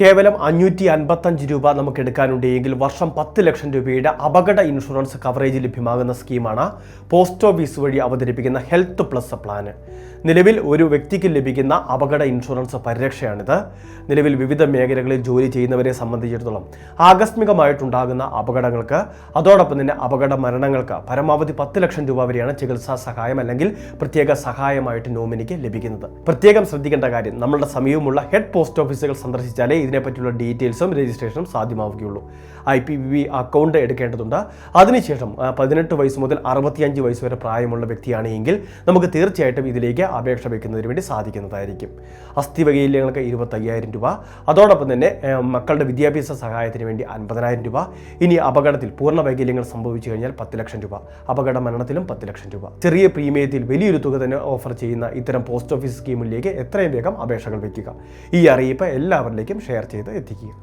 കേവലം അഞ്ഞൂറ്റി അൻപത്തഞ്ച് രൂപ നമുക്ക് എടുക്കാനുണ്ടെങ്കിൽ വർഷം പത്ത് ലക്ഷം രൂപയുടെ അപകട ഇൻഷുറൻസ് കവറേജ് ലഭ്യമാകുന്ന സ്കീമാണ് പോസ്റ്റ് ഓഫീസ് വഴി അവതരിപ്പിക്കുന്ന ഹെൽത്ത് പ്ലസ് പ്ലാന്. നിലവിൽ ഒരു വ്യക്തിക്ക് ലഭിക്കുന്ന അപകട ഇൻഷുറൻസ് പരിരക്ഷയാണിത്. നിലവിൽ വിവിധ മേഖലകളിൽ ജോലി ചെയ്യുന്നവരെ സംബന്ധിച്ചിടത്തോളം ആകസ്മികമായിട്ടുണ്ടാകുന്ന അപകടങ്ങൾക്ക് അതോടൊപ്പം തന്നെ അപകട മരണങ്ങൾക്ക് പരമാവധി പത്ത് ലക്ഷം രൂപ വരെയാണ് ചികിത്സാ സഹായം അല്ലെങ്കിൽ പ്രത്യേക സഹായമായിട്ട് നോമിനിക്ക് ലഭിക്കുന്നത്. പ്രത്യേകം ശ്രദ്ധിക്കേണ്ട കാര്യം നമ്മളുടെ സമീപമുള്ള ഹെഡ് പോസ്റ്റ് ഓഫീസുകൾ സന്ദർശിച്ചാലേ ഇതിനെപ്പറ്റിയുള്ള ഡീറ്റെയിൽസും രജിസ്ട്രേഷനും സാധ്യമാവുകയുള്ളൂ. ഐ പി വി അക്കൗണ്ട് എടുക്കേണ്ടതുണ്ട്. അതിനുശേഷം പതിനെട്ട് വയസ്സ് മുതൽ അറുപത്തിയഞ്ച് വയസ്സ് വരെ പ്രായമുള്ള വ്യക്തിയാണെങ്കിൽ നമുക്ക് തീർച്ചയായിട്ടും ഇതിലേക്ക് അപേക്ഷ വയ്ക്കുന്നതിന് വേണ്ടി സാധിക്കുന്നതായിരിക്കും. അസ്ഥി വകയിലങ്ങൾക്ക് ഇരുപത്തയ്യായിരം രൂപ. അതോടൊപ്പം തന്നെ മക്കളുടെ വിദ്യാഭ്യാസ സഹായത്തിന് വേണ്ടി അൻപതിനായിരം രൂപ. ഇനി അപകടത്തിൽ പൂർണ വൈകല്യങ്ങൾ സംഭവിച്ചു കഴിഞ്ഞാൽ പത്ത് ലക്ഷം രൂപ. അപകട മരണത്തിലും പത്ത് ലക്ഷം രൂപ. ചെറിയ പ്രീമിയത്തിൽ വലിയൊരു തുക തന്നെ ഓഫർ ചെയ്യുന്ന ഇത്തരം പോസ്റ്റ് ഓഫീസ് സ്കീമിലേക്ക് എത്രയും വേഗം അപേക്ഷകൾ വയ്ക്കുക. ഈ അറിയിപ്പ് എല്ലാവരിലേക്കും ഷെയർ ചെയ്ത് എത്തിക്കുക.